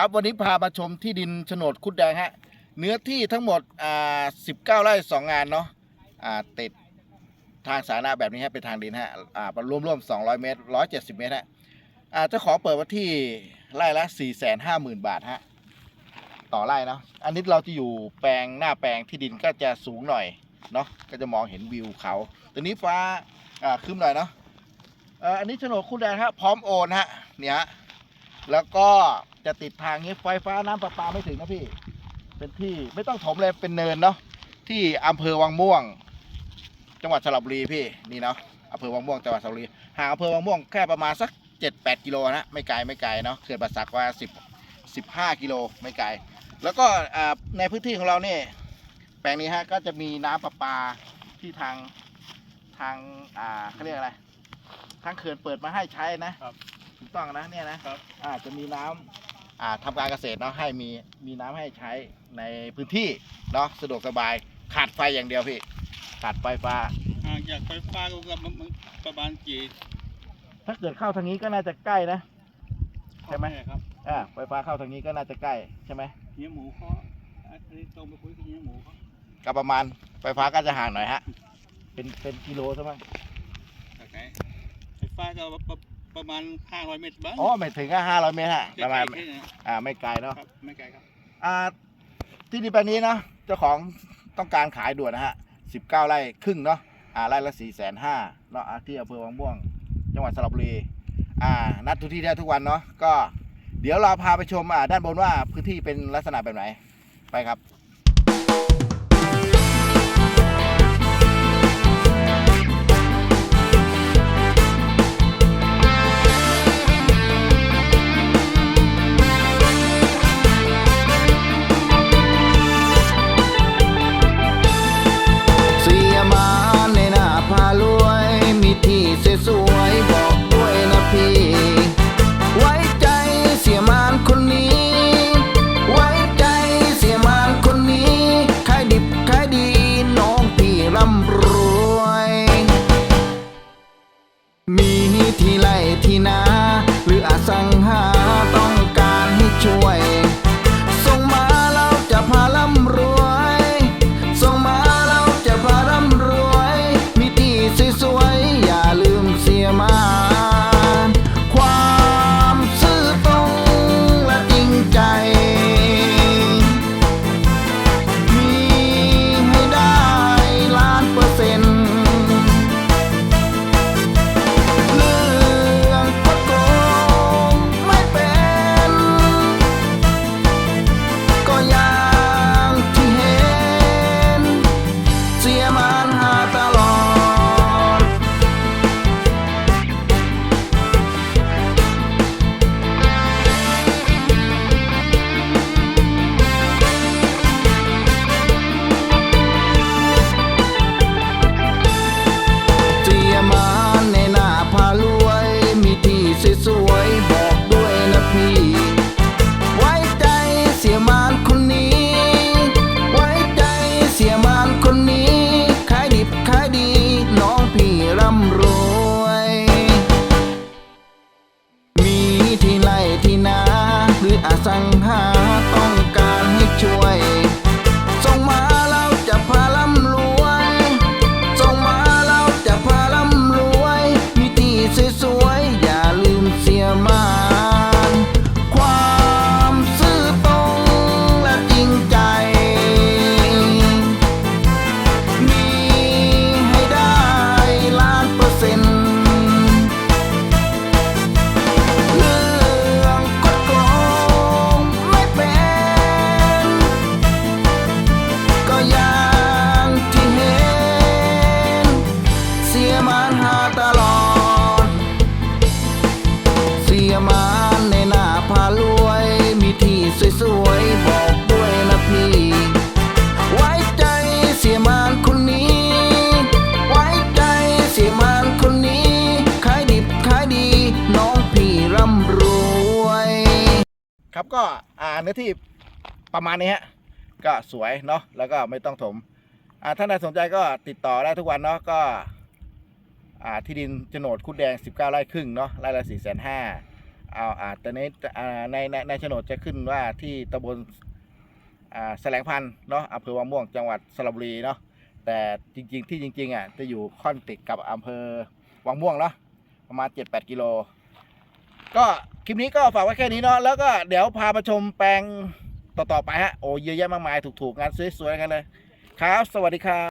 ครับวันนี้พามาชมที่ดินโฉนดคุดแดงฮะเนื้อที่ทั้งหมดอ่า19ไร่2งงานเนาะอ่าติดทางสาธารณะแบบนี้ฮะเป็นทางดินฮะอ่ารวมรวมๆ200เมตร170เจ็ดสิบเมตรฮะอ่าเจ้าของเปิดว่าที่ไร่ละ450,000บาทฮะต่อไร่เนาะอันนี้เราจะอยู่แปลงหน้าแปลงที่ดินก็จะสูงหน่อยเนาะก็จะมองเห็นวิวเขาตัวนี้ฟ้าอ่าครึ้มหน่อยเนาะอ่ออันนี้โฉนดคุดแดงฮะพร้อมโอนฮะเนี่ยแล้วก็ จะติดทางนี้ไฟฟ้าน้ำประปาไม่ถึงนะพี่ เป็นที่ไม่ต้องถมเลยเป็นเนินเนาะที่อำเภอวังม่วง จังหวัดสระบุรีพี่นี่เนาะอำเภอวังม่วงจังหวัดสระบุรีห่างอำเภอวังม่วงแค่ประมาณสักเจ็ดแปดกิโลนะไม่ไกลไม่ไกลเนาะเขื่อนป่าสักว่าสิบสิบห้ากิโลไม่ไกล แล้วก็อ่าในพื้นที่ของเราเนี่ยแปลงนี้ฮะก็จะมีน้ำประปาที่ทางทางอ่าเขาเรียกอะไรทางเขื่อนเปิดมาให้ใช้นะครับถูกต้องนะเนี่ยนะครับอาจจะมีน้ำอ่า ทำการเกษตรเนาะให้มีมีน้ำให้ใช้ในพื้นที่เนาะสะดวกสบายขาดไฟอย่างเดียวพี่ขาดไฟฟ้าห่างจากไฟฟ้าก็ประมาณประมาณกี่ถ้าเกิดเข้าทางนี้ก็น่าจะใกล้นะใช่ไหมแครับอ่าไฟฟ้าเข้าทางนี้ก็น่าจะใกล้ใช่ไหมเนื้อหมูเขาอันนี้ตรงไปคุยกับเนื้อหมูเขาก็ประมาณไฟฟ้าก็จะห่างหน่อยฮะ เป็นเป็นกิโลใช่ไหมจากไหนไฟฟ้าก็ ประประมาณห้าร้อยเมตรบ้างอ๋อไม่ถึงก็ห้าร้อยเมตรฮะประมาณใกล้ๆแค่นี้อ่าไม่ไกลเนาะครับไม่ไกลครับ อ่าที่ดินแปลงนี้เนาะเจ้าของต้องการขายด่วนนะฮะสิบเก้าไร่ครึ่งเนาะอ่าไร่ละสี่แสนห้าเนาะอ่าที่อำเภอวังม่วง จังหวัดสระบุรีอ่านัดทุกที่ได้ทุกวันเนาะก็ เดี๋ยวเราพาไปชมอ่าด้านบนว่าพื้นที่เป็นลักษณะแบบไหนไปครับ สวยๆบอกด้วยนะพี่ ไว้ใจเสียมันคนนี้ ไว้ใจเสียมันคนนี้ขายดิบขายดี น้องพี่ร่ำรวย ครับก็อ่าเนื้อที่ประมาณนี้ฮะก็สวยเนาะแล้วก็ไม่ต้องถมอ่าถ้าใครสนใจก็ติดต่อได้ทุกวันเนาะก็อ่าที่ดินโฉนดคุดแดง 19 ไร่ครึ่งเนาะไร่ละ4 5 0 0 0 เอาอ่าแต่ในในในในโฉนดจะขึ้นว่าที่ตำบลอ่าแสลงพันเนาะอำเภอวังม่วงจังหวัดสระบุรีเนาะแต่จริงๆที่จริงๆอะจะอยู่ค่อนติดกับอำเภอวังม่วงเนาะประมาณ 7-8 กิโล ก็คลิปนี้ก็ฝากไว้แค่นี้เนาะแล้วก็เดี๋ยวพามาชมแปลงต่อๆไปฮะโอ้เยอะแยะมากมายถูกๆงานสวยๆกันเลย ครับ สวัสดีครับ